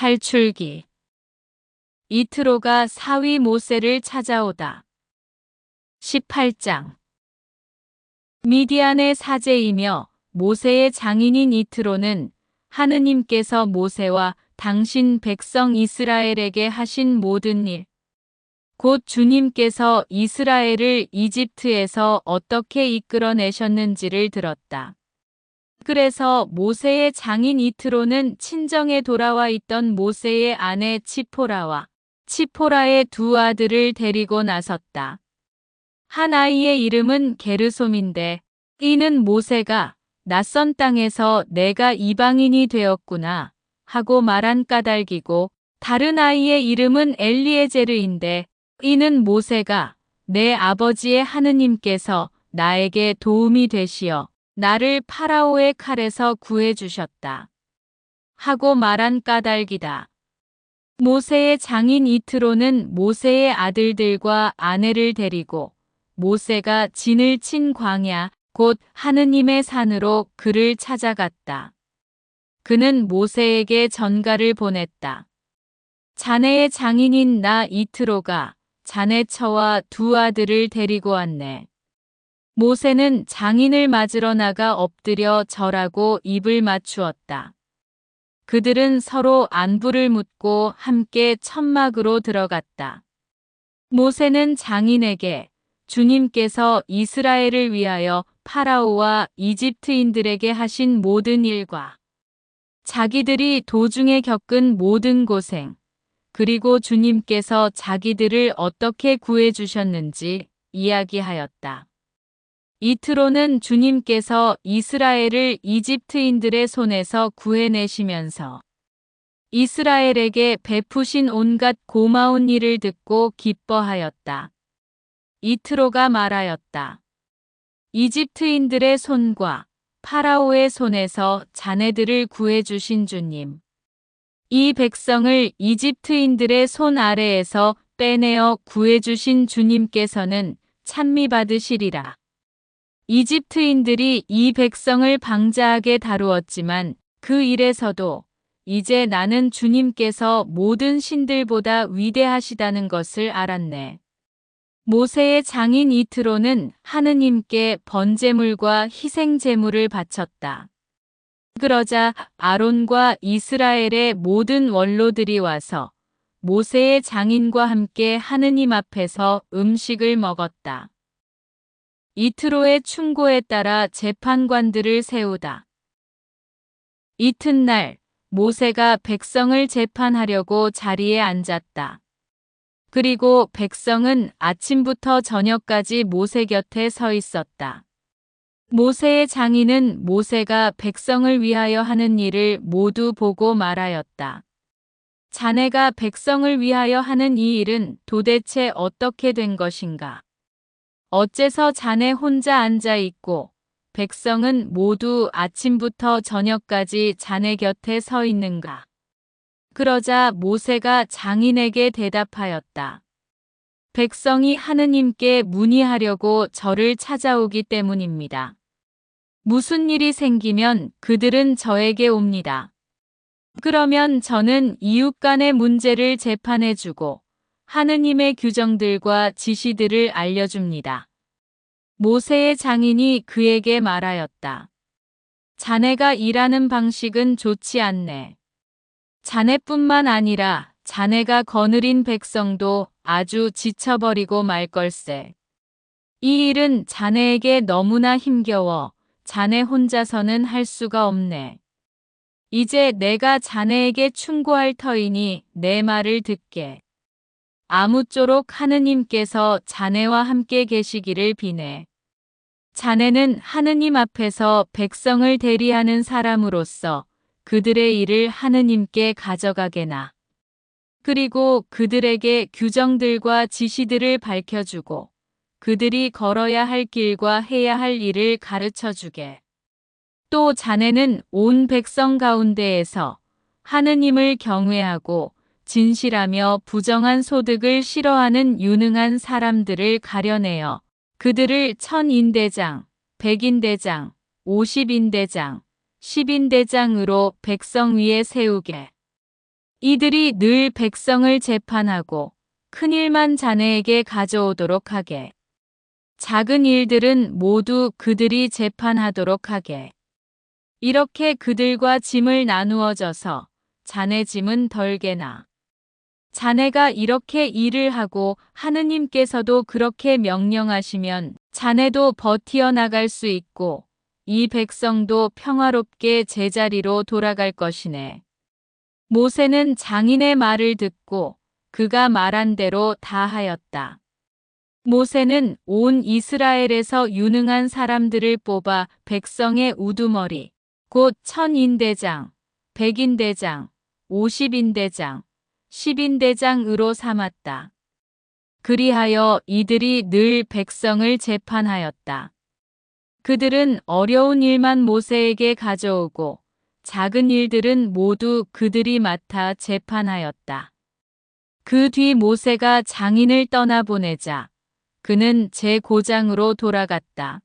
탈출기 이트로가 사위 모세를 찾아오다. 18장 미디안의 사제이며 모세의 장인인 이트로는 하느님께서 모세와 당신 백성 이스라엘에게 하신 모든 일, 곧 주님께서 이스라엘을 이집트에서 어떻게 이끌어내셨는지를 들었다. 그래서 모세의 장인 이트로는 친정에 돌아와 있던 모세의 아내 치포라와 치포라의 두 아들을 데리고 나섰다. 한 아이의 이름은 게르솜인데 이는 모세가 낯선 땅에서 내가 이방인이 되었구나 하고 말한 까닭이고 다른 아이의 이름은 엘리에제르인데 이는 모세가 내 아버지의 하느님께서 나에게 도움이 되시어 나를 파라오의 칼에서 구해 주셨다. 하고 말한 까닭이다. 모세의 장인 이트로는 모세의 아들들과 아내를 데리고 모세가 진을 친 광야 곧 하느님의 산으로 그를 찾아갔다. 그는 모세에게 전가를 보냈다. 자네의 장인인 나 이트로가 자네 처와 두 아들을 데리고 왔네. 모세는 장인을 맞으러 나가 엎드려 절하고 입을 맞추었다. 그들은 서로 안부를 묻고 함께 천막으로 들어갔다. 모세는 장인에게 주님께서 이스라엘을 위하여 파라오와 이집트인들에게 하신 모든 일과 자기들이 도중에 겪은 모든 고생, 그리고 주님께서 자기들을 어떻게 구해 주셨는지 이야기하였다. 이트로는 주님께서 이스라엘을 이집트인들의 손에서 구해내시면서 이스라엘에게 베푸신 온갖 고마운 일을 듣고 기뻐하였다. 이트로가 말하였다. 이집트인들의 손과 파라오의 손에서 자네들을 구해주신 주님. 이 백성을 이집트인들의 손 아래에서 빼내어 구해주신 주님께서는 찬미받으시리라. 이집트인들이 이 백성을 방자하게 다루었지만 그 일에서도 이제 나는 주님께서 모든 신들보다 위대하시다는 것을 알았네. 모세의 장인 이트로는 하느님께 번제물과 희생제물을 바쳤다. 그러자 아론과 이스라엘의 모든 원로들이 와서 모세의 장인과 함께 하느님 앞에서 음식을 먹었다. 이트로의 충고에 따라 재판관들을 세우다. 이튿날 모세가 백성을 재판하려고 자리에 앉았다. 그리고 백성은 아침부터 저녁까지 모세 곁에 서 있었다. 모세의 장인은 모세가 백성을 위하여 하는 일을 모두 보고 말하였다. 자네가 백성을 위하여 하는 이 일은 도대체 어떻게 된 것인가? 어째서 자네 혼자 앉아 있고 백성은 모두 아침부터 저녁까지 자네 곁에 서 있는가? 그러자 모세가 장인에게 대답하였다. 백성이 하느님께 문의하려고 저를 찾아오기 때문입니다. 무슨 일이 생기면 그들은 저에게 옵니다. 그러면 저는 이웃 간의 문제를 재판해주고 하느님의 규정들과 지시들을 알려줍니다. 모세의 장인이 그에게 말하였다. 자네가 일하는 방식은 좋지 않네. 자네뿐만 아니라 자네가 거느린 백성도 아주 지쳐버리고 말 걸세. 이 일은 자네에게 너무나 힘겨워 자네 혼자서는 할 수가 없네. 이제 내가 자네에게 충고할 터이니 내 말을 듣게. 아무쪼록 하느님께서 자네와 함께 계시기를 비네. 자네는 하느님 앞에서 백성을 대리하는 사람으로서 그들의 일을 하느님께 가져가게나. 그리고 그들에게 규정들과 지시들을 밝혀주고 그들이 걸어야 할 길과 해야 할 일을 가르쳐 주게. 또 자네는 온 백성 가운데에서 하느님을 경외하고 진실하며 부정한 소득을 싫어하는 유능한 사람들을 가려내어 그들을 천인대장, 백인대장, 오십인대장, 십인대장으로 백성 위에 세우게. 이들이 늘 백성을 재판하고 큰 일만 자네에게 가져오도록 하게. 작은 일들은 모두 그들이 재판하도록 하게. 이렇게 그들과 짐을 나누어 져서 자네 짐은 덜게나. 자네가 이렇게 일을 하고 하느님께서도 그렇게 명령하시면 자네도 버티어 나갈 수 있고 이 백성도 평화롭게 제자리로 돌아갈 것이네. 모세는 장인의 말을 듣고 그가 말한 대로 다 하였다. 모세는 온 이스라엘에서 유능한 사람들을 뽑아 백성의 우두머리, 곧 천인대장, 백인대장, 오십인대장, 십인대장으로 삼았다. 그리하여 이들이 늘 백성을 재판하였다. 그들은 어려운 일만 모세에게 가져오고 작은 일들은 모두 그들이 맡아 재판하였다. 그 뒤 모세가 장인을 떠나보내자 그는 제 고장으로 돌아갔다.